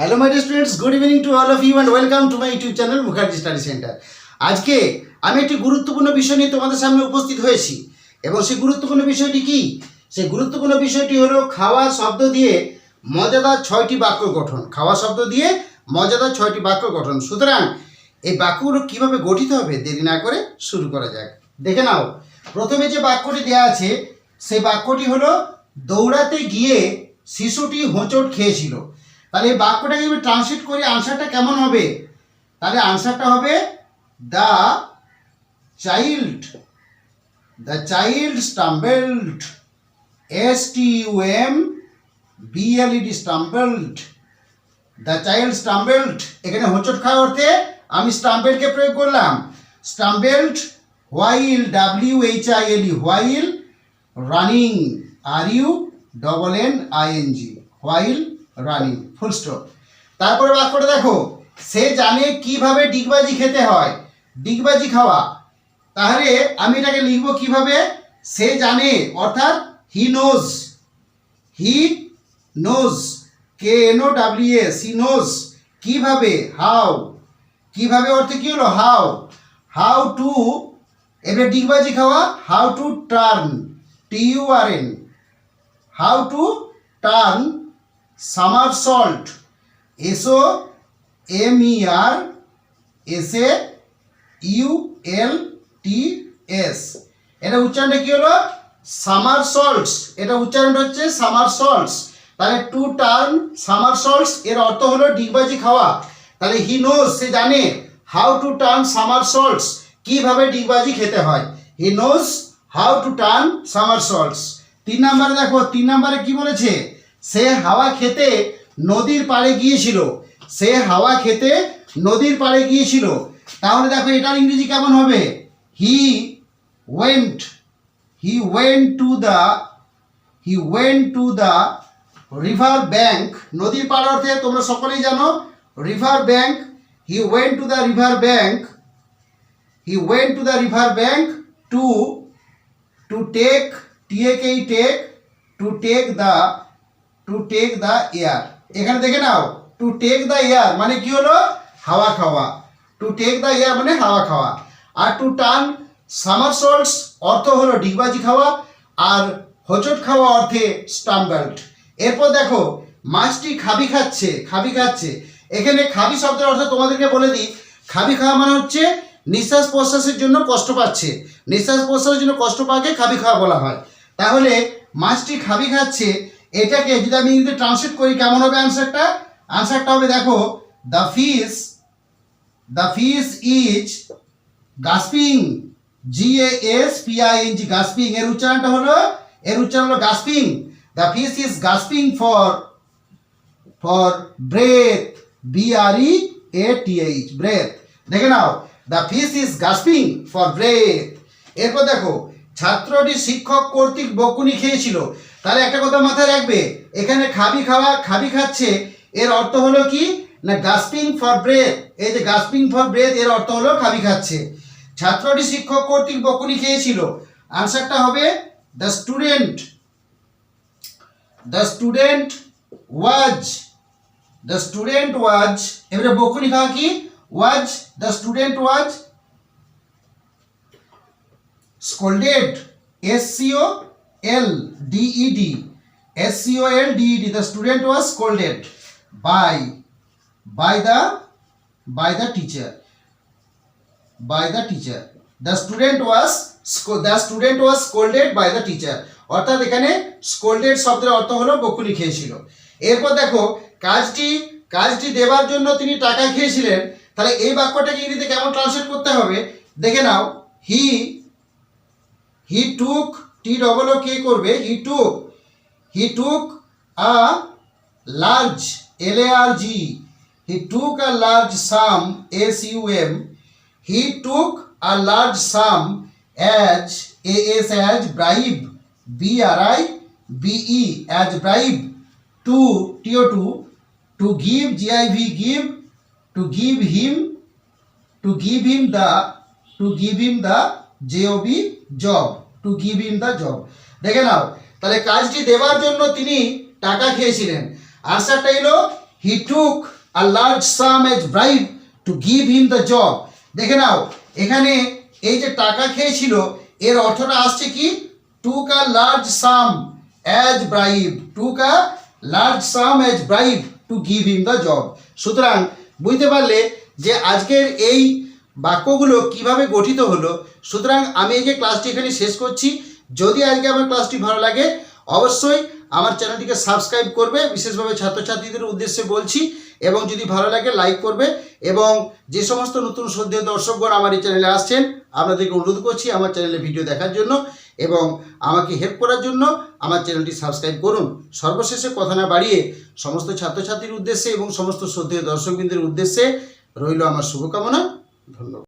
Hello my students good evening to all of you and welcome to my YouTube channel Mukherjee study centre আজকে আমি একটি গুরুত্বপূর্ণ বিষয় নিয়ে তোমাদের সামনে উপস্থিত হয়েছি। এবং সেই গুরুত্বপূর্ণ বিষয়টি কি? সেই গুরুত্বপূর্ণ বিষয়টি হলো খাওয়া শব্দ দিয়ে মজাদার ছয়টি বাক্য গঠন। খাওয়া শব্দ দিয়ে মজাদার ছয়টি বাক্য গঠন। সুতরাং এই বাক্যগুলো কীভাবে গঠিত হবে দেরি না করে শুরু করা যাক। দেখে নাও। প্রথমে যে বাক্যটি দেওয়া আছে, সেই বাক্যটি হলো, দৌড়াতে গিয়ে শিশুটি হোঁচট খেয়েছিল। তাহলে এই বাক্যটাকে যদি ট্রান্সলেট করি আনসারটা কেমন হবে? তাহলে আনসারটা হবে the child the child stumbled S T U M B L E D stumbled the child stumbled এখানে হোঁচট খাওয়া অর্থে আমি স্টাম্বেলকে প্রয়োগ করলাম। Stumbled while W H I L E while running R U double N I N G while running full stop তারপরে বাক্যটা দেখো, সে জানে কীভাবে ডিগবাজি খেতে হয়। ডিগবাজি খাওয়া। তাহলে আমি এটাকে লিখব কীভাবে? সে জানে, অর্থাৎ he knows he knows K N O W S he knows কীভাবে হাউ কীভাবে অর্থে কি হলো? হাউ হাউ টু এবারে ডিগবাজি খাওয়া how to turn T U R N how to turn somersault S O M E R S A U L T S এটা উচ্চারণটা কি হলো? Somersaults. এটা উচ্চারণটা হচ্ছে সামার সল্টস। তাহলে টু টার্ন সামার সল্টস, এর অর্থ হলো ডিগবাজি খাওয়া। তাহলে হি নোজ সে জানে how to turn somersaults, কীভাবে ডিগবাজি খেতে হয়। He knows how to turn somersaults. তিন নম্বরে দেখো, তিন নম্বরে কি বলেছে? সে হাওয়া খেতে নদীর পাড়ে গিয়েছিল। সে হাওয়া খেতে নদীর পাড়ে গিয়েছিল। তাহলে দেখো এটার ইংরেজি কেমন হবে? He went he went to the he went to the river bank নদীর পাড় অর্থে তোমরা সকলেই জানো river bank he went to the river bank he went to the river bank to to take T A K এই take to take the to take the air এখানে দেখে নাও টু টেক দ্য এয়ার মানে কি হলো? হাওয়া খাওয়া। Two take the air মানে হাওয়া খাওয়া। আর টু টান সামার সল্টস অর্থ হলো ডিগবাজি খাওয়া। আর হোঁচট খাওয়া অর্থে স্টাম্বেল্ট এরপর দেখো, মাছটি খাবি খাচ্ছে খাবি খাচ্ছে। এখানে খাবি শব্দের অর্থ তোমাদেরকে বলে দিই, খাবি খাওয়া মানে হচ্ছে নিঃশ্বাস প্রশ্বাসের জন্য কষ্ট পাচ্ছে। নিঃশ্বাস প্রশ্বাসের জন্য কষ্ট পাওয়াকে খাবি খাওয়া বলা হয়। তাহলে মাছটি খাবি খাচ্ছে এটাকে যদি আমি ইংরেজিতে ট্রান্সলেট করি, কেমন হবে আনসারটা আনসারটা হবে, দেখো the fish the fish is gasping G A S P I N G gasping এর উচ্চারণটা হলো, এর উচ্চারণ হলো gasping the fish is gasping for for breath B R E A T H breath দেখে নাও the fish is gasping for breath এরপর দেখো, ছাত্রটি শিক্ষক কর্তৃক বকুনি খেয়েছিল। তাহলে একটা কথা মাথায় রাখবে, এখানে খাবি খাওয়া, খাবি খাচ্ছে, এর অর্থ হলো কি? না গাস্পিং ফর ব্রেথ এই যে গাস্পিং ফর ব্রেথ এর অর্থ হলো খাবি খাচ্ছে। ছাত্রটি শিক্ষক কর্তৃক বকুনি খেয়েছিল। আনসারটা হবে the student the student was the student was এবারে বকুনি খাওয়া কি? Was the student was scolded S O L D E D S C O L D E D the student was scolded by by the by the teacher by the teacher the student was the student was scolded by the teacher অর্থাৎ এখানে scolded শব্দের অর্থ হলো বকুনি খেয়েছিল এরপর দেখো কাজটি কাজটি দেবার জন্য তিনি টাকা খেয়েছিলেন তাহলে এই বাক্যটাকে ইংরেজিতে কেমন ট্রান্সলেট করতে হবে দেখে নাও হি হি টুক টি ডবল ও কে করবে? He took he took a large L A R G he took a large sum S U M he took a large sum as A S as bribe B R I B E as bribe to T O to to give G I V give to give him to give him the, to give him the job job. To give him the job দেখে নাও, তাহলে কাজটি দেওয়ার জন্য তিনি টাকা খেয়েছিলেন। আনসারটা এলো he took a large sum as bribe to give him the job দেখে নাও, এখানে এই যে টাকা খেয়েছিল, এর অর্থটা আসছে কি? Took a large sum as bribe took a large sum as bribe to give him the job সুতরাং বুঝতে পারলে যে আজকের এই বাক্যগুলো কীভাবে গঠিত হলো? সুতরাং আমি এই যে ক্লাসটি এখানে শেষ করছি। যদি আজকে আমার ক্লাসটি ভালো লাগে, অবশ্যই আমার চ্যানেলটিকে সাবস্ক্রাইব করবে। বিশেষভাবে ছাত্রছাত্রীদের উদ্দেশ্যে বলছি, এবং যদি ভালো লাগে লাইক করবে। এবং যে সমস্ত নতুন শ্রদ্ধেয় দর্শকগণ আমার এই চ্যানেলে আসছেন, আপনাদেরকে অনুরোধ করছি আমার চ্যানেলে ভিডিও দেখার জন্য, এবং আমাকে হেল্প করার জন্য আমার চ্যানেলটি সাবস্ক্রাইব করুন। সর্বশেষে কথা না বাড়িয়ে সমস্ত ছাত্রছাত্রীর উদ্দেশ্যে এবং সমস্ত শ্রদ্ধেয় দর্শকবৃন্দের উদ্দেশ্যে রইল আমার শুভকামনা। ধন্যবাদ